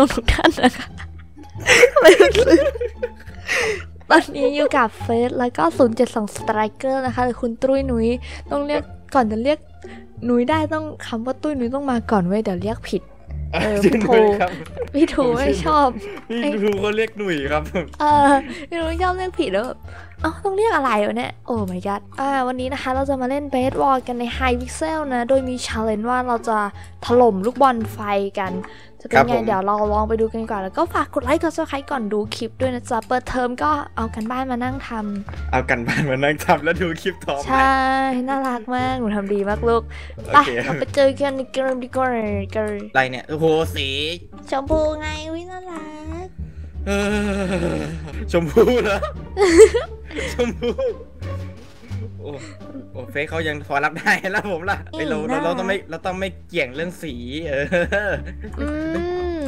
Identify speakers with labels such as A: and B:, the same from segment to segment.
A: วัสดีท่านผู้ชมทุกท่านนะคะไม่รู้สึกตอนนี้อยู่กับเฟสแล้วก็ 072 Striker นะคะหรือคุณตุ้ยหนุยต้องเรียกก่อนจะเรียกหนุยได้ต้องคำว่าตุ้ยหนุยต้องมาก่อนเว้ยเดี๋ยวเรียกผิดเออ
B: ชื่อ
A: พี่
B: ห
A: โท
B: นุ่ยครับ
A: พี่ถูไม่ชอบ
B: พี่ดูเขาเรียกหนุ่ยครับ
A: เออไม่รู้ชอบเรียกผิดแล้วแบบ เอ้าต้องเรียกอะไรวะเนี่ย โอ้ my god อ่าวันนี้นะคะเราจะมาเล่นเบสบอลกันใน High Pixel นะ โดยมี challenge ว่าเราจะถล่มลูกบอลไฟกัน จะเป็น
B: ครับ
A: ไง
B: ผม
A: เดี๋ยวเราลองไปดูกันก่อน แล้วก็ฝากกดไลค์กด subscribe ก่อนดูคลิปด้วยนะจ๊ะ เปิดเทอมก็เอากันบ้านมานั่งท
B: เอากันบ้านมานั่งทำแล้วดูคลิปต่อำไป
A: ใช่ น่ารักมาก หนูทำดีมากลูก
B: โอ
A: ไป
B: เคครั
A: เรา
B: บ
A: ไปเจอกันในเกมดีกว่าเกม
B: อะไรเนี่ยโอ้โหสี
A: ชมพูไงวิน่ารัก
B: เออชมพูเหรอ ชมพูโอ้โอ้เฟซเขายังพอรับได้แล้วผมล่ะไอเราเราเราต้องไม่เราต้องไม่เกี่ยงเรื่องสี เออ
A: อื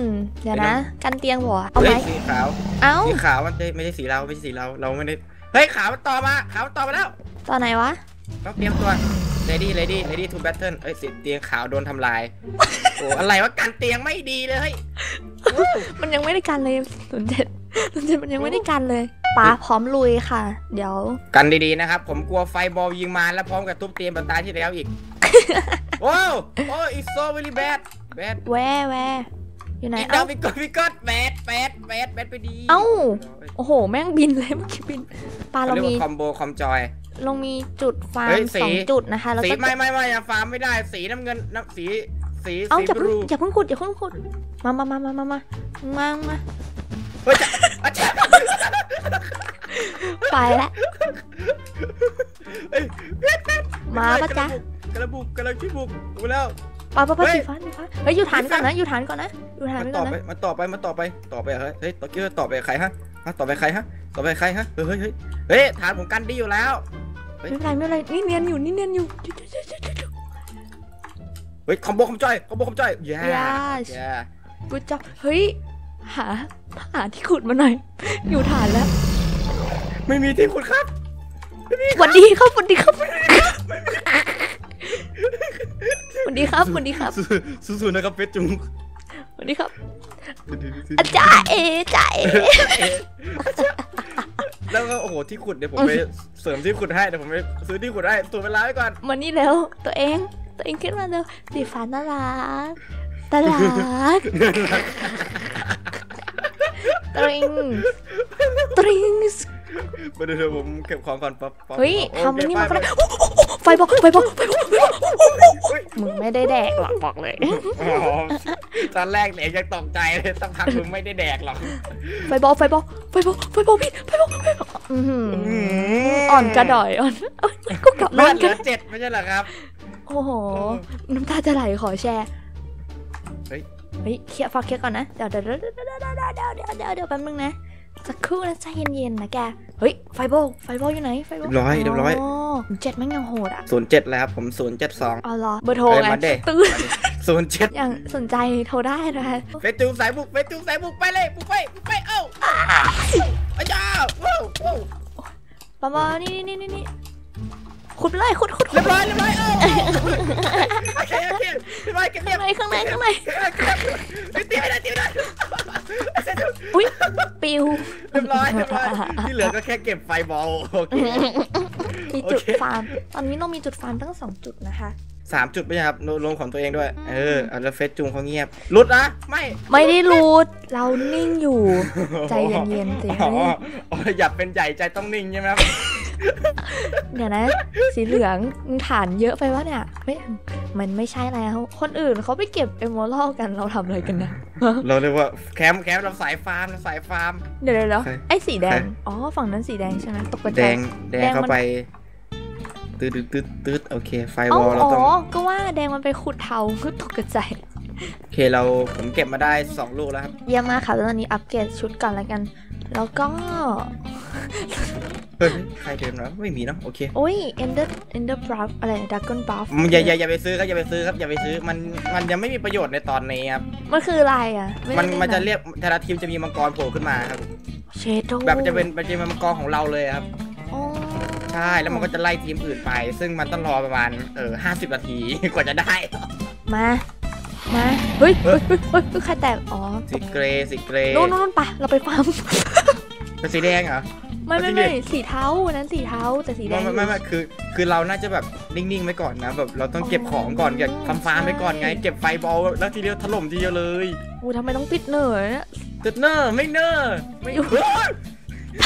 A: มเดี๋ยวนะ กันเตียงหัวเอา
B: เฮ้
A: ไหม
B: ยสีขาว
A: เอ้า
B: สีขาวมันไม่ใช่สีเราไม่ใช่สีเราเราไม่ได้เฮ้ยขาวมันต่อมาขาวมันต่อมาแล้ว
A: ตอนไหนวะ
B: ต้องเตรียมตัว ready ready ready to battle เอ้ยสีเตียงขาวโดนทำลายโอ้อะไรวะกันเตียงไม่ดีเลย
A: มันยังไม่ได้กันเลยศูนย์เจ็ดศูนย์เจ็ดมันยังไม่ได้กันเลย ป้าพร้อมลุยค่ะ เดี๋ยว
B: กันดีๆนะครับ ผมกลัวไฟบอลยิงมาแล้วพร้อมกับทุบเตียงแบบตาที่แล้วอีก โอ้โอ้ it's so very bad bad
A: แวแวอยู่ไหน
B: อีก
A: เอ้า
B: ดาวพี่กดพี่กดแบดแบดแบดแบดไปดี
A: เอ้าโอ้โห แม่งบินเลยเมื่อกี้บินปลา
B: เขา
A: เรา
B: เรียก
A: มี
B: ว่าคอมโบคอมจอย
A: เรามีจุดฟาร์
B: เฮ้
A: ม
B: ยสี
A: สองจุดนะคะแล้ว
B: สี
A: ก็
B: ไม่ไม่ไม่อะฟาร์มไม่ได้สีน้ำเงินน้ำสีสี
A: เอ้า
B: สี
A: อย่า
B: บ
A: เพิ่ง
B: ลู
A: อย่าเพิ่งขุดอย่าเพิ่งขุดมามามามามามามามา
B: เฮ้ยจะอาจารย์
A: ไปแล้ว
B: เฮ้ย
A: มาปะจ๊ะ
B: กระบุกกระบุกดูแล้ว
A: ปลาปลาปลา
B: เฮ้ย
A: สีฟ้าสีฟ้าเฮ้ยอยู่ฐานก่อนนะอยู่ฐานก่อนนะอยู่ฐาน
B: มัน
A: ไว้
B: ต่
A: ก่
B: อ
A: อน
B: ไป
A: นะ
B: มันต่อไปมันต่อไปต่อไปเหรอเฮ้ยเฮ้ยต่อกี้ต่อไปใครฮะฮะต่อไปใครฮะต่อไปใครฮะเฮ้ยเฮ้ยเฮ้ยเฮ้ยฐานผมกันดีอยู่แล้ว
A: ไม่เป็นไรไม่เป็นไรนี่เนียนอยู่นี่เนียนอยู่
B: เฮ้ยคอมโบคอมจอยคอมโบคอมจอยแย่
A: Yes
B: แย่
A: กูจะเฮ้ย หาหาที่ขุดมาหน่อย อยู่ฐานแล้ว
B: ไม่มีที่คุณครับ
A: สวัสดีครับสวัสดีครับสวัสดีครับสวัสดีครับ
B: สู้ๆนะครับเฟสจุง
A: สวัสดีครับอาจารย์เอจ่าเอ
B: แล้วก็โอ้โหที่ขุดเดี๋ยวผมไปเสริมที่ขุดให้เดี๋ยวผมไปซื้อที่ขุดให้ตัวเวลาไว้ก่อน
A: มานี่เร็วตัวเอง ตัวเองขึ้นมาเร็วสีฟ้าน่ารักตาลัก ตริงตริง
B: มาเดี๋ยวผมเก็บของก่อนปั๊บปั๊บ
A: เฮ้ย
B: โอเค
A: ทำอันนี้มาก็
B: ไป
A: ได้โอ้โหไฟบอกไฟบอกไฟบอกไฟบอก
B: เฮ้ย
A: มึงไม่ได้แดกหรอกบอกเลย
B: อ๋อตอนแรกเนี่ยยังตกใจเลยสักพักมึงไม่ได้แดกหรอก
A: ไฟบอกไฟบอกไฟบอกไฟบอกพี่ไฟบอกไฟบอกอื้อหืออ่อนกระดอยอ่อนเอ้ยก็กลับ
B: เลื
A: บ้า
B: อนดเห
A: กั
B: ลื
A: น
B: อเจ็ดไม่ใช่เหรอครับ
A: โอ้โห น้ำตาจะไหลขอแชร์
B: เฮ้ย
A: เฮ้ยเคลียร์ฟักเคลียร์ก่อนนะเดี๋ยวเดี๋ยวเดี๋ยวเดี๋ยวเดี๋ยวเดี๋ยวเดี๋ยวเดี๋ยวเดี๋ยวแป๊บนึงนะ สักครู่นะใจเย็นๆนะแก เฮ้ยไฟโบกไฟโบกอยู่ไหนไฟโบก
B: เรียบร้อยเรียบร้อย
A: เจ็ดแม่งยังโหดอะ
B: ศูนย์เจ็ดแล้วครับผมศูนย์เจ็ดสอง
A: อ๋อเหรอเบอร์โทร
B: เฮ้ย
A: ไง
B: มาเด้
A: ตื้อ
B: ศูนย์เจ็ด
A: อย่างสนใจโทรได้นะคะ
B: เฟสจูสายบุกเฟสจูสายบุกไปเลยบุกไปบุกไปเอ้าอาจารย์ว้าวว้าว
A: ประมาณนี่นี่นี่นี่ ขุดไปเลยขุดขุดขุ
B: เรี
A: ด
B: ยบร้อยเรียบร้อยเอ้าโอเคโอเคเรียบร้อยเก็บเรีย
A: ข้า
B: บ
A: งในข้างในข้างใน
B: ตีไม่ได้ตีไม่ได้
A: อุ้ยปิว
B: เรียบร้อยเรียบร้อยที่เหลือก็แค่เก็บไฟบอลโอเค
A: มีจุด
B: โอเค
A: ฟาร์มตอนนี้เรามีจุดฟาร์มตั้งสองจุดนะคะ
B: สามจุดไม่ใช่ครับรวมของตัวเองด้วย เออเอาแล้วเฟสจุงเขาเงียบหลุดนะไม่
A: ไม่ได้รูดเรานิ่งอยู่ ใจเย็นๆสิ
B: อ๋อ
A: เฮ้ย
B: อ๋ออยากเป็นใหญ่ใจต้องนิ่งใช่ไหมครับ
A: เดี๋ยวนะ สีเหลืองมึงฐานเยอะไปวะเนี่ยไม่มันไม่ใช่แล้ว คนอื่นเขาไปเก็บเอมโมรัลกันเราทำอะไรกันนะ
B: เราเรียกว่าแคมป์แคมป์เราสายฟาร์มเราสายฟาร์ม
A: เดี๋ยวเดี๋ยวเดี๋ยว
B: ใคร
A: ไอ้สีแดง
B: ใคร
A: อ๋อ ฝั่งนั้นสีแดงใช่ไหมตกกระ
B: แด
A: จาย
B: งแด
A: แด
B: ง
A: ง
B: เข้า
A: มัน
B: ไปตืดตืดตืดตืดโอเค ไฟ
A: เอ้าว
B: อลเรา
A: อ๋อ
B: ต้อง
A: ก็ว่าแดงมันไปขุดเทาก็ตกกระจาย
B: โอเคเราผมเก็บมาได้สองลูกแล้วครับ
A: เยี่ยมมากค่ะแล้วตอนนี้อัปเกรดชุดก่อนแล้วกัน แล้วก็
B: เฮ้ยใครเดินมาไม่มีเนอะโอเค
A: โอ้ย ender ender buff อะไรดักกอนบัฟ
B: อย่าอย่าอย่าไปซื้อครับอย่าไปซื้อครับอย่าไปซื้อมันมันยังไม่มีประโยชน์ในตอนนี้ครับ
A: มันคืออะไรอะไมั
B: น
A: ได้
B: มันจะ
A: ล่
B: เรียกแต่ละทีมจะมีมังกรโผล่ขึ้นมาครับ
A: เชโด
B: แบบจะเป็นมันจะเป็นมังกรของเราเลยครับ
A: อ๋อ
B: ใช่แล้วมันก็จะไล่ทีมอื่นไป ซึ่งมันต้องรอประมาณเออห้าสิบนาทีกว่าจะได้
A: มา มา เฮ้ยเฮ้ยเฮ้ยเฮ้ยเฮ้ยใครแตกอ๋อ
B: สีเกรย์สีเกรย์
A: นู่นนู่นนู่นไปเราไปฟาร์ม
B: เป็นสีแดงเหรอ
A: ไม่ไม่
B: จริงดิ
A: ไม่สีเทาอันนั้นสีเทาแต่สีแด
B: ไม่
A: ง
B: ไม่ไม่ไม่คือ คือเราน่าจะแบบนิ่งๆไว้ก่อนนะแบบเราต้องเก็บของก่อนเก็บทำฟาร์มไว้ก่อนไง เก็บไฟบอลแล้วทีเดียวถล่มทีเดียวเลย
A: อูทำไมต้องปิดเหนื่อยเนี่ย
B: ตึดเนอร์ไม่เนอร์ไม่เฮ้ย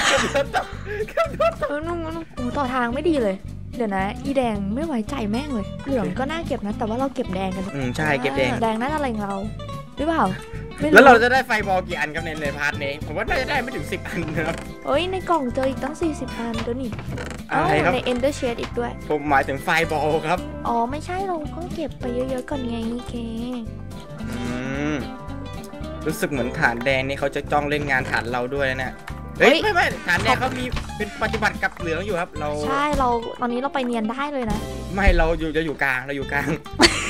B: เกือบโดนตบเกือบโดนตบ
A: เออนู่นนู่นนู่นโอ้ต่อทางไม่ดีเลย เดี๋ยวนะอีแดงไม่ไว้ใจแม่งเลย เหลืองก็น่าเก็บนะ แต่ว่าเราเก็บแดงกัน
B: อืมใช่เก็บแดง
A: แดงน่าจะอะไรของเราหรือเปล่าไม่
B: แล้วเราจะได้ไฟบอลกี่อันครับในในพาร์ทนี้ ผมว่าน่าจะได้ไม่ถึง 10 อันนะครับ
A: เอ้ยในกล่องเจออีกตั้ง 40 อันเดี๋ยวนี่
B: อะ
A: เอ้า
B: ไรครับ
A: ใน Ender Shade อีกด้วย
B: ผมหมายถึงไฟบอลครับ
A: อ๋อไม่ใช่เราก็เก็บไปเยอะๆก่อนไงเค
B: อืมรู้สึกเหมือนฐานแดงนี่เขาจะจ้องเล่นงานฐานเราด้วยนะ เนี่ยเฮ้ย ไม่ไม่ฐานแดงเขามีเป็นปฏิบัติกับเหลืองอยู่ครับ เรา
A: ใช่ เราตอนนี้เราไปเนียนได้เลยนะ
B: ไม่ เราอยู่จะอยู่กลาง เราอยู่กลาง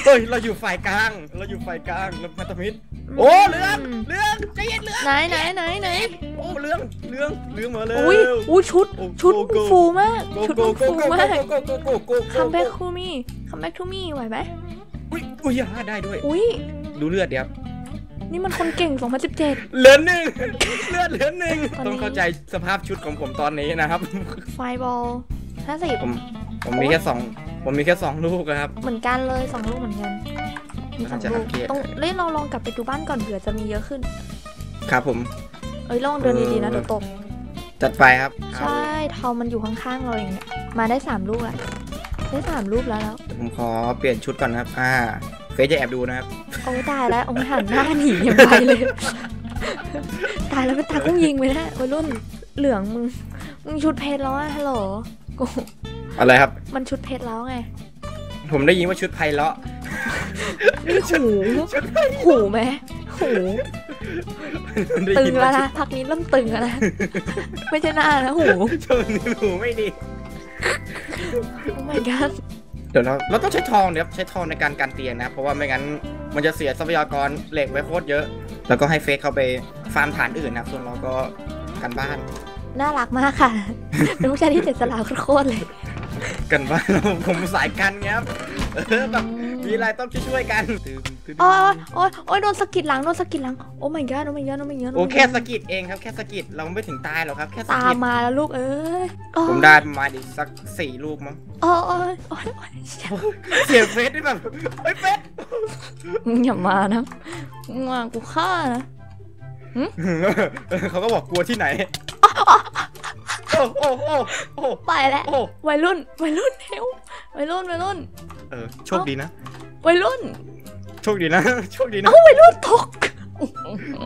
B: เฮ้ย เราอยู่ฝ่ายกลาง เราอยู่ฝ่ายกลางเราพันธมิตรโอ้เรื่อง
A: ม
B: เรื่องใจเย็นเรื่อง
A: ไหนไหนไหนไหน
B: โอ้เรื่องเรื่องเรื่องมาเลย
A: อุ้ยอุ้ยชุด
B: โอ้
A: ชุด
B: โกโก้
A: ฟูมาก
B: โก
A: ชุด
B: โก้
A: มัน
B: โก
A: ฟู
B: โก้
A: มาก
B: โกโก้โกโก้โกโก้
A: คัมแบ็กทูมี่คัมแบ็กทูมี่ไหวไหม
B: อุ้ยอุ้ยอ่าได้ด้วย
A: อุ้ย
B: ดูเลือดเดี๋ยว
A: นี่มันคนเก่ง 2017
B: เหลือหนึ่งเลือดเหลือหนึ่ง
A: ตอนนี้
B: ต้องเข้าใจสภาพชุดของผมตอนนี้นะครับ
A: ไฟบอล50
B: ผม ผมมีแค่สองผมมีแค่สองลูกครับ
A: เหมือนกันเลยสองลูกเหมือนกันมีสอง
B: น่าจะ
A: ลูก
B: อัปเกรด
A: ต้องเล่นเราลองกลับไปดูบ้านก่อนเผื่อจะมีเยอะขึ้น
B: ครับผม
A: เอ้ยลองเดินดีๆนะเดี๋ยวตก
B: จัดไปครับ
A: ใช่เทามันอยู่ข้างๆเราเองเนี่ยมาได้สามลูกละได้สามลูกแล้วแล้ว
B: เดี๋ยวผมขอเปลี่ยนชุดก่อนนะครับ อ่าเฟซจะแอบดูนะครับ
A: โอ้ยตายแล้วโอ้ยหันหน้าหนีอย่างไรเลย ตายแล้วเป็นตากุ้งยิงไปนะวัยรุ่นเหลืองมึงมึงชุดเพชรแล้วอะฮัลโหลกู
B: อะไรครับ
A: มันชุดเพชรแล้วไง
B: ผมได้ยินว่าชุดไพเราะ
A: นี่หูหูไหมหู
B: ได้
A: ตึง
B: ยิน
A: แล้ว
B: ว่าชุ
A: นะ
B: ด
A: พักนี้เริ่มตึงแล้วนะไม่ใช่หน้านะหู
B: ช่วงนี้หูไม่ดี
A: โอ้ my god
B: เดี๋ยวเราเราต้องใช้ทองเนี่ยครับใช้ทองในการกันเตียงนะครับเพราะว่าไม่งั้น มันจะเสียทรัพยากรเหล็กไว้โคตรเยอะ แล้วก็ให้เฟซเขาไปฟาร์มฐานอื่นนะครับ ส่วนเราก็กันบ้าน
A: น่ารักมากค่ะเป็นผู้ชายที่เจ็ดสลาวโคตรๆเลย
B: กันบ้านเราผมสายกันไงครับเออแบบ มีอะไรต้องช่วยๆกันตึงตึง
A: โอ้ยโอ้ยโอ้ยโดนสะกิดหลังโดนสะกิดหลังโอ้ my god โอ้ my god โอ้ my god
B: โอ้แค่สะกิดเองครับแค่สะกิดเราไม่ถึงตายหรอกครับแค่สะ
A: ตา
B: กิ
A: ม
B: ด
A: มาแล้วลูกเอ้ยโอ้ย
B: ผมได้ประมาณอีกสักสี่ลูกมั้ง
A: โอ้ยโอ้ยโอ้ยโอ้ย
B: เสียงเฟซนี่แบบเฮ้ยเฟซ
A: มึงอย่ามานะมึงมากูฆ่านะ
B: เขาก็บอกกลัวที่ไหน โอ้โอ้โอ้โอ้
A: ไปแล้ว
B: โอ้
A: วัยรุ่นวัยรุ่นเฮววัยรุ่นวัยรุ่น
B: เออโชคดีนะ
A: วัยรุ่น
B: โชคดีนะโชคดีนะ
A: เอ้าวัยรุ่นตก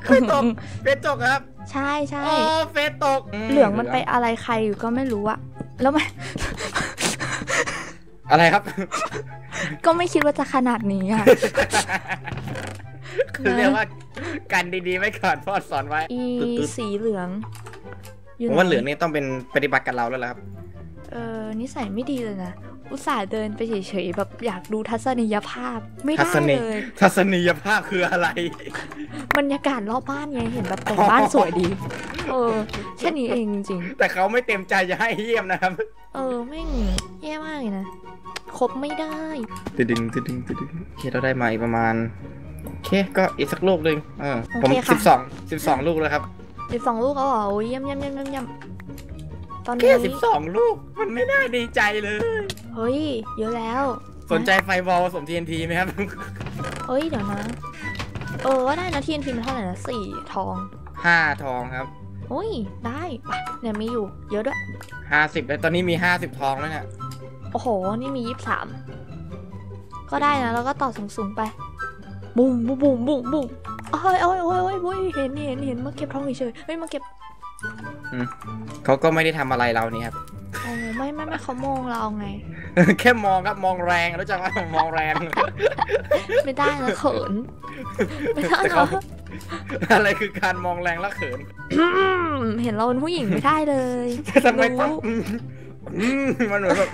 B: เฟซตกเฟซตกครับ
A: ใช่ใช่
B: โอ้เฟซตก
A: เหลืองมันไปอะไรใครอยู่ก็ไม่รู้อะแล้วมัน
B: อะไรครับ
A: ก็ไม่คิดว่าจะขนาดนี้อะ
B: คือเรียกว่ากันดีๆไว้ก่อนพ่อสอนไว้
A: อี
B: ตุ๊ด
A: สีเหลือง
B: ๆ
A: ยู่
B: ผม
A: ไว่า
B: เหลืองนี่ต้องเป็นปฏิบัติกับเราแล้วล่ะครับ
A: เออนิสัยไม่ดีเลยนะ อุตส่าห์เดินไปเฉยๆแบบอยากดูทัศนียภาพ ไม่
B: ทั
A: ได้
B: ศนี
A: เลย
B: ทัศนียภาพคืออะไร
A: บรรยากาศรอบบ้านไงเห็นแบบแต่งบ้านสวยดี เออแค่นี้เองจริง
B: แต่เขาไม่เต็มใจจะให้เยี่ยมนะครับ
A: ๆเออแม่งแย่มากเลยนะครบไม่ได้
B: ตึดึงตึดึงตึดึงโอเคเราได้มาอีกประมาณ โอเคก็อีกสักลูกหนึ่งเออผม
A: โอเคค่ะ
B: สิบสองสิบสองลูกแล้วครับ
A: สิบสองลูกเขาบอกโอ้ยเยี่ยมเยี่ยมเยี่ยมเยี่ยมเยี่ยมตอน
B: แค่
A: นี้
B: สิบสองลูก มันไม่น่าดีใจเลย
A: เฮ้ย เยอะแล้ว
B: สนใจไฟบอลผสม TNT ไหมครับ
A: เฮ้ย เดี๋ยวนะ เออว่าได้นะทีนทีมันเท่าไหร่นะสี่ทอง
B: ห้าทองครับ
A: โอ้ย ได้ปะเนี่ยมีอยู่ เยอะด้วย
B: ห้าสิบแล้วตอนนี้มีห้าสิบทองแล้วเนี่ย
A: โอ้โห นี่มียี่สิบสามก็ได้นะ แล้วก็ต่อสูงๆไป บุ้มบุ้มบุ้มบุ้มบุ้มโอ้ยโอ้ยโอ้ยโอ้ยโอ้ยเห็นเห็นเห็นมาเก็บทองเฉยๆเฮ้ยมาเก็บ
B: เขาก็ไม่ได้ทำอะไรเรานี่ครับ
A: โอ้ไม่ไม่ไม่เขามองเราไง
B: แค่มองครับมองแรงรู้จักว่ามองแรง
A: ไม่ได้นะเขินไม่ได้
B: แต่
A: นะ
B: เขาอะไรคือการมองแรงและเขิน
A: อืมเห็นเราเป็นผู้หญิงไม่ได้เลย
B: ทำไมต้อง
A: รู้
B: อืมอืมมันเหมือนแบบ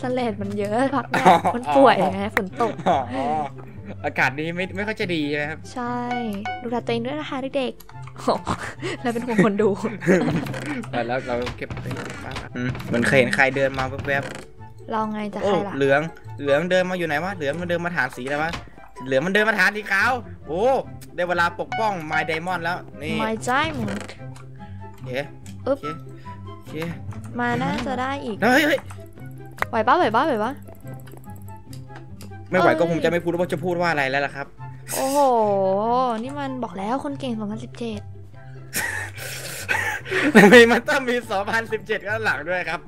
A: สเลดมันเยอะพักเนี่ย
B: อ๋อ
A: มันป่วยไงฝนตก
B: อ๋ออากาศนี้ไม่ไม่ค่อยจะดีนะครับ
A: ใช่ ดูแลตัวเองด้วยนะคะเด็กๆโอ้แล้วเป็นห่วงคนดู
B: แล้วเราเก็บไปบ้างอืมเหมือนเคยเห็นใครเดินมาแวบ
A: เราไงจะ
B: ๆโอ้
A: ใครล่ะ
B: เหลือง เหลืองเดินมาอยู่ไหนวะ เหลืองมันเดินมาฐานสีแล้ววะเหลือมันเดินมาฐานสีขาว โอ้ ได้เวลาปกป้อง My Diamond แล้ว นี่
A: My Diamond
B: โอเค
A: อึ๊
B: โอบเคโอเค
A: มาน่าจะได้อีก
B: เฮ้ยเฮ้ย
A: ไหวปะไหวปะไหวปะ
B: ไม่ไหว
A: เอ้ย
B: ก็คงจะไม่พูดว่าจะพูดว่าอะไรแล้วล่ะครับ
A: โอ้โห นี่มันบอกแล้วคนเก่ง 2017
B: ทำไมมันต้องมี 2017ข้างหลังด้วยครับ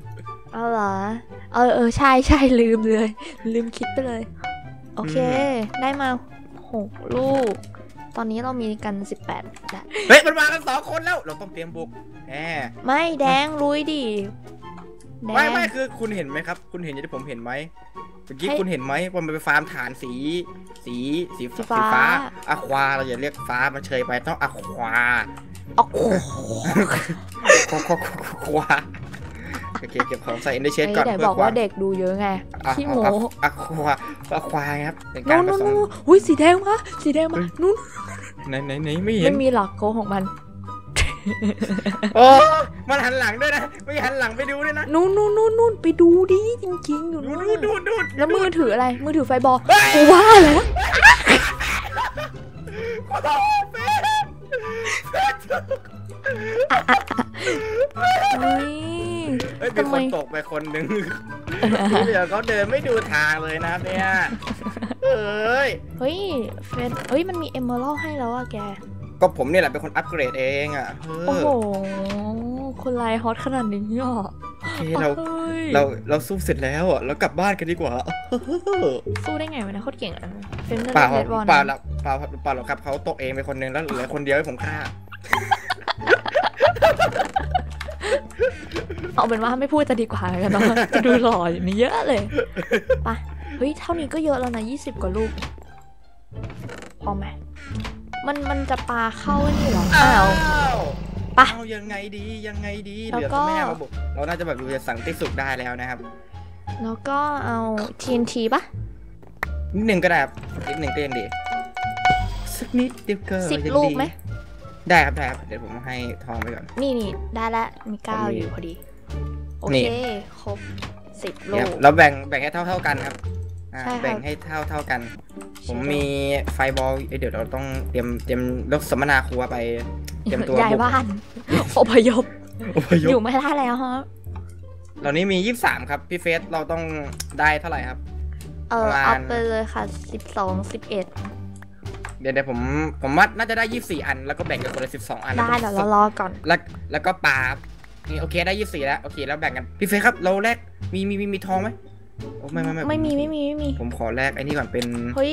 A: เอาเหรอ เออเออใช่ใช่ลืมเลย ลืมคิดไปเลย โอเค ได้มาหกลูก ตอนนี้เรามีกัน 18แล้ว
B: เฮ้ย มันมากันสองคนแล้ว เราต้องเตรียมบุกแหม
A: ไม่แดงลุยดิแดง
B: ไม่ไม่คือคุณเห็นไหมครับ คุณเห็นอย่างที่ผมเห็นไหมเมื่อกี้
A: ให้
B: คุณเห็นไหมว่ามันไปฟาร์มฐานสี สีสี
A: สี
B: สี
A: ฟ้า
B: ฟ้าอะควาเราอย่าเรียกฟ้ามันเชยไปต้องอะควา
A: เอา
B: ควาควาควาโอเคเก็บของใส่อินเดเชนก่อน
A: ไหน
B: เพื่
A: บ
B: อ
A: อก
B: ควา
A: ว่ามเด็กดูเยอะไง
B: อะ
A: ขี้โม
B: อะอะควาอะควาครับเป็นกา
A: นู่
B: ร
A: น
B: ผ
A: นู่น
B: สม
A: นู่นอุ้ยสีแดงมาสีแดงมา
B: เฮ้ย
A: นู่น
B: ไหนไหนไหนไม่เห็น
A: ไม่มีหลักโกของมัน
B: โอ้มันหันหลังด้วยนะไม่หันหลังไปดูด้วยนะ
A: นู่นนู่นนู่นนู่นไปดูดิจริงๆอยู่
B: ดู
A: นู่น
B: ดู
A: น่ะ
B: ดูดู
A: แล้วมือถืออะไร มือถือไฟบอล
B: เฮ้ย
A: กูว่าแล้ว
B: ขอโทษเฟซเฟซ
A: เฮ้ย
B: เฮ้ยมี
A: ทำ
B: ค
A: ไม
B: นตกไปคนหนึ่งเดี๋ยวเขาเดินไม่ดูทางเลยนะเนี่ยเอ้ย
A: เฮ้ยเฟนเฮ้ยมันมีเอมเมอรัลให้แล้วอะแก
B: ก็ผมเนี่ยแหละเป็นคนอัปเกรดเองอะเอ
A: โอ้
B: อ
A: โหคนไลน์ฮอตขนาดนี้อะ
B: โอเคเรา
A: ฮ้ย
B: เราเราสู้เสร็จแล้วอะเรากลับบ้านกันดีกว่า
A: สู้ได้ไงวะเนะโคตรเก่งอะเฟนเดอร์
B: เปล่า
A: เลดบอล
B: เปล่าละเปล่าเปล่าหรอกครับเขาตกเองไปคนหนึงแล้วเหลือคนเดียวให้ผมฆ่า
A: เอาเป็นว่าไม่พูดจะดีกว่าแล้วกันเนาะจะดูหล่ออย่างนี้เยอะเลยไปะเฮ้ยเท่านี้ก็เยอะแล้วนะยี่สิบกว่าลูกพอไหม มันมันจะปลาเข้าไอ้นี่เหรออ้าวไป
B: เอายังไงดียังไงดี
A: แล้ว
B: เดี๋ยว
A: ก็
B: ไม่น่ามาบุกเราน่าจะแบบดูจะสั่งติ๊กสุกได้แล้วนะครับ
A: แล้วก็เอา TNT ปะ
B: นิดหนึ่งก็ได้ครับนิดหนึ่งก็ยังดีสักนิดเดียวก็
A: สิบ
B: ยัง
A: ลูก
B: ดี
A: ไหม
B: ได้ครับได้ครับเดี๋ยวผมให้ทองไปก่อน
A: นี่นี่ได้ละมีเก้า
B: ผมมี
A: อยู่พอดี โอ
B: นี่
A: เค ครบสิบลู
B: เนี่ย
A: ก
B: เราแบ่งแบ่งให้เท่าเท่าๆกันครับอ่า
A: ใช่ครับ
B: แบ่งให้เท่าเท่าๆกัน ผมมีไฟบอลเอ้ยเดี๋ยวเราต้องเตรียมเตรียมรถสัมมนาครัวไป เตรียมตัว
A: ย้าย
B: บุก
A: บ้าน อพยพ
B: อพย
A: อยู่
B: พ
A: ไม่ได้แล้วฮะ
B: เหล่านี้มี 23 ครับ พี่เฟสเราต้องได้เท่าไหร่ครับ
A: เออ
B: ประมาณ
A: เอาไปเลยค่ะสิบสองสิบเอ็ด
B: เดี๋ยวเดี๋ยวผมผมว่าน่าจะได้ 24 อัน แล้วก็แบ่งกันคนละ12 อัน
A: ได้เดี๋ยวเรารอก่อน
B: แล้วแล้วก็ปลาครับนี่โอเคได้ 24 แล้วโอเคแล้วแบ่งกันพี่เฟสครับเราแลกมีมีมีมีทองไหม โอ้ไม่ไม่ไม่
A: ไม่มีไม่มีไม่มี
B: ผมขอแลกไอ้นี่ก่อนเป็น
A: เฮ้ย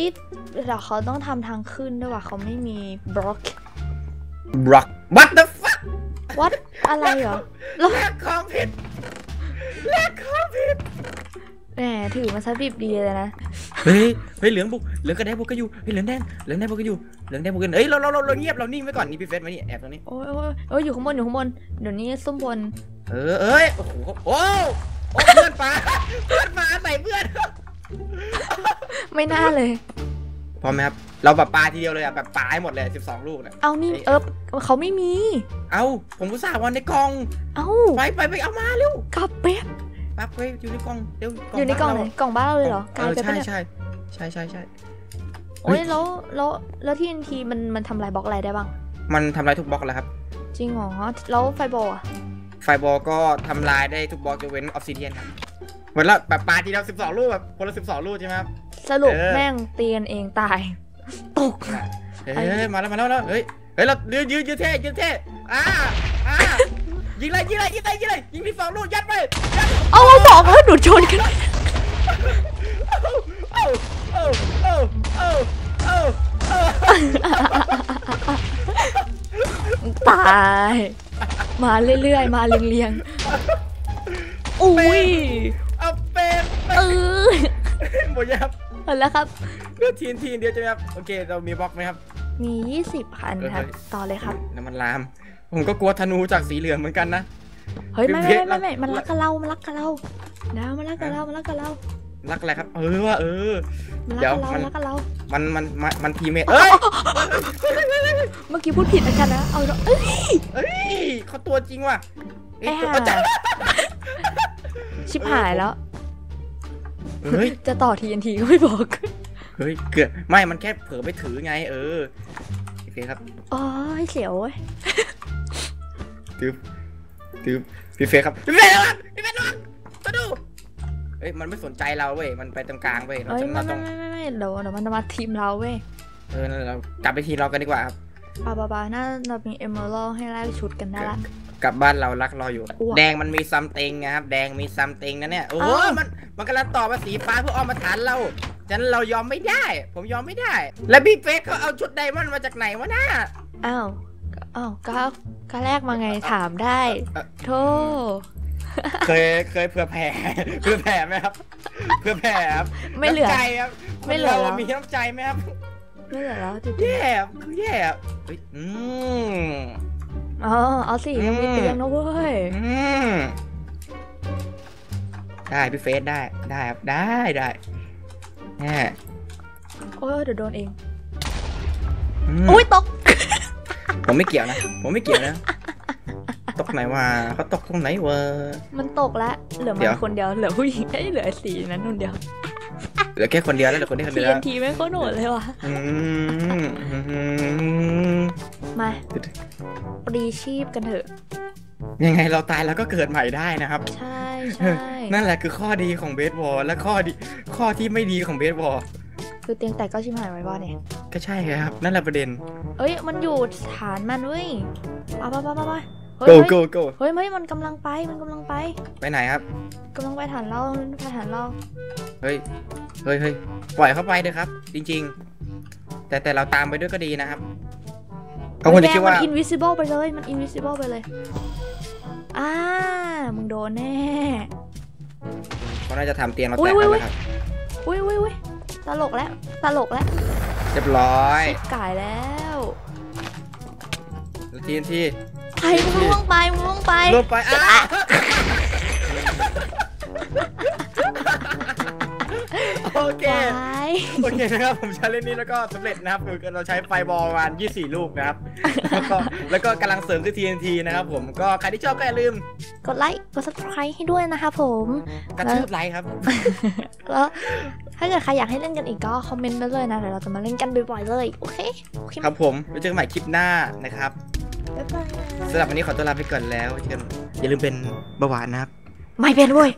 A: เดี๋ยวเขาต้องทำทางขึ้นด้วยว่ะเขาไม่มีบล็อก
B: บล็อก what the fuck
A: วัดอะไรเหรอแล้ว
B: แลกของผิดแลกของผิด
A: แหมถือมาซะดิบดีเลยนะ
B: เฮ้ยเฮ้ยเหลืองบุกเหลืองกระแดงบุกก็อยู่เฮ้ยเหลืองแดงเหลืองแดงบุกก็อยู่เหลืองแดงบุกกันเฮ้ยเราเราเราเราเงียบเรานิ่งไว้ก่อนนี่พี่เฟสมานี่แอบตรงนี้
A: โอ้ยโอ้ยโอ้ยอยู่ข้างบนอยู่ข้างบนเดี๋ยวนี้ซุ่มบน
B: เออเอ้ยโอ้โหโอ้ โอ้เพื่อนปลาเพื่อนปลาใส่เพื่อน
A: ไม่น่าเลย
B: พร้อมไหมครับ เราแบบปลาทีเดียวเลยอะแบบปลาให้หมดเลย 12 ลูกเนี่ย
A: เอานี่
B: เอ้ย
A: เออเขาไม่มี
B: เอ้า ผมอุตส่าห์วันในกล่อง
A: เอ้า
B: ไปไปไปเอามาเร็ว
A: กลับเป๊บ
B: ปั๊บไปอยู่ในกล่องเร็ว
A: อยู่ในกล่องไหน
B: บ้าก
A: ล่องบ้านเรา
B: เรา
A: เลยเหรอ
B: เอก
A: ลาย
B: อ
A: ไป
B: ใช่
A: ปะเนี่ย
B: ใช่ใช่ใช่ใช่
A: โอ้ยแล้วแล้วแล้วที่ NT มันมันทำลายบล็อกอะไรได้บ้าง
B: มันทำลายทุกบล็อกแล้วครับ
A: จริงเหรอแล้วไฟบอลอะ
B: ไฟบอลก็ทำลายได้ทุกบล็อกยกเว้นออฟซิเดียนครับเหมือนเราแบบปลาทีเดียว12ลูกแบบคนละ12ลูกใช่ไหมครับ
A: สรุป
B: เออ
A: แม่งตีกันเองตาย ตก
B: เฮ้ยมาแล้วมาแล้วมาแล้วเฮ้ยเฮ้ยเรายืนยืนยืนเท่ยืนเท่อ่าอ่ายิงเลยยิงเลยยิงเลยยิงเลยยิงที่สองลูกยัดไปยัด
A: เอาเราบอกแล้วหนูชนกัน
B: เอ้าเอ้าเอ้าเอ้าเอ้าเอ้า
A: ตาย มาเรื่อยๆ มาเรียงๆ อุ้ย
B: เอาเป็น
A: เออ
B: หมดยังครับ
A: หมดแล้วครับ
B: เลือกทีนทีนเดียวใช่ไหมครับ โอเค เรามีบล็อกไหมครับ
A: มี20พันครับ
B: เออ
A: ต่อเลยครับ
B: น้ำมันลาม ผมก็กลัวธนูจากสีเหลืองเหมือนกันนะ
A: เฮ้ย ไม่
B: คือ
A: ไม่
B: เพชร
A: ไม่ไม่
B: เรามั
A: มันรักกับเรา มันรักกับเราดาวมันรักกับเรา มันรักกับเรา
B: รักอะไรครับ เออว่ะเออ
A: มัน
B: เดี๋
A: รั
B: ยว
A: กกับเรา
B: มัน
A: รักกับเรา
B: มันมันมันมันทีเมทเอ้ย
A: เมื่อกี้พูดผิดแล้วกันนะเอาเถอะเอ้ย
B: เอ้ยเขาตัวจริงว่ะ
A: ไอ้
B: ตัว
A: ห่า
B: จ้ะ
A: ชิบหายแล้ว
B: เฮ้ย
A: จะต่อ TNT ก็ไม่บอก
B: เเฮ้ยเกือบไม่มันแค่เผลอไปถือไง เออพี่เฟซครับ
A: โอ้ยเสียวเว้ย
B: ตืบตืบพี่เฟซครับพี่เฟซระวังพี่เฟซระวังมาดู เอ้ยมันไม่สนใจเราเว้ยมันไปตรงกลางเว้ยเรา
A: เอ้ย
B: จะ
A: ไม่
B: เราต้
A: ไม่
B: อง
A: ไม่ไม่ไม่เดี๋ยวเดี๋ยวมันจะมาทีมเราเว้ย
B: เออนั่นเรากลับไปทีมเรากันดีกว่าครับ
A: ปาปาปาน่าเรามีเอมเมอรัลให้แลกชุดกันได้ละ
B: กลับบ้านเรารักรออยู่
A: อ้วก
B: แดงมันมีซัมติงนะครับแดงมีซัมติงนะเนี่ยโอ้โห
A: อ้าว
B: มันมันกำลังต่อมาสีฟ้าเพื่อเออมมาฐานเราฉะนั้นเรายอมไม่ได้ ผมยอมไม่ได้ แล้วพี่เฟกเขาเอาชุดไดมอนด์มาจากไหนวะน่า
A: อ้าวอ้าวก็ก็แลกมาไงถามได้
B: เอ่อ
A: โธ่
B: เคยเคยเผื่อแผ่เผื่อแผ่ไหมครับเผื่อแผ่ครับ
A: ไม่เหลือ
B: น้ำใจครับ
A: ไม่เหลือ
B: คน
A: แล้
B: เรา
A: ว
B: มีน้ำใจไหมครับ
A: ไม่เหลือแล้วจริง
B: แย่ครับคือแย่ครับเฮ้ยอืม
A: ๆอ๋อเอาสิยังมี
B: อืม
A: เตียงนะเว้ย
B: อืมได้พี่เฟสได้ได้ครับได้ได้แน่
A: โอ้ยเดี๋ยวโดนเอง
B: ม
A: อุ้ยตก
B: ผมไม่เกี่ยวนะ ผมไม่เกี่ยวนะตก ไหนวะเขาตกตรงไหนวะ
A: มันตกแล้วเหลือ
B: เดี๋
A: มั
B: ย
A: น
B: ว
A: คนเดียวเหลือผู้หญิงเอ้ยเหลือสีนั้นคนเดียว
B: เหลือแค่คนเดียวแล้วเหลือคนนี้คน
A: ที
B: เดียว
A: นทีไม่โคตรโหดเลยว่ะ
B: อืมอืม
A: มาปรีชีพกันเถอะ
B: ยังไงเราตายเราก็เกิดใหม่ได้นะครับ
A: ใช่ใช่
B: นั่นแหละคือข้อดีของเบสบอลและข้อดีข้อที่ไม่ดีของเบสบอล
A: คือเตียงแตกก็ชิมหายไว้บ่เนี่ย
B: ก็ใช่ครับ นั่นแหละประเด็น
A: เอ้ย มันอยู่ฐานมันเว้ยเอาไปไปไปไปเฮ้ย
B: go
A: เฮ้ย
B: go go
A: เฮ้ยเฮ้ยมันกำลังไปมันกำลังไป
B: ไปไหนครับ
A: กำลังไปฐานเราไปฐานเรา
B: เฮ้ยเฮ้ยเฮ้ยปล่อยเข้าไปเถอะครับ จริง ๆ แต่แต่เราตามไปด้วยก็ดีนะครับเขาควรจะคิดว่า
A: มัน invisible ไปเลยมัน invisible ไปเลยอ่ามึงโดนแน่
B: เขาน่าจะทำเตียงเรา
A: อุ๊
B: แต
A: ย
B: ก
A: อุ๊
B: แล้ว
A: ย
B: นะครับ
A: อุ้ยอุ้ยอุ้ยตลกแล้วตลกแล้ว
B: เรียบร้อย
A: ก่ายแล้ว
B: แล้วทีนที
A: ไปมึงล่วงไปมึงล่วงไป
B: ลงไปอะโอเค
A: ไป
B: โอเคนะครับผมใช้เล่นนี้แล้วก็สำเร็จนะครับคือเราใช้ไฟบอลประมาณ24 ลูกนะครับ แล้วก็แล้วก็กำลังเสริมด้วย TNT นะครับผมก็ใครที่ชอบก็อย่าลืม
A: กดไลค์กด subscribe ให้ด้วยนะคะผม
B: กระทืบไลค์ครับ
A: แล้วถ้าเกิดใครอยากให้เล่นกันอีกก็คอมเมนต์มาเลยนะเดี๋ยวเราจะมาเล่นกันบ่อยๆเลย โอเคโอเคไหม
B: ครับผมไว้เจอกันใหม่คลิปหน้านะครับ
A: บ๊ายบาย
B: สำหรับวันนี้ขอตัวลาไปก่อนแล้วเจอกันอย่าลืมเป็นเบาหวานนะครับ
A: ไม่เป็นเว้ย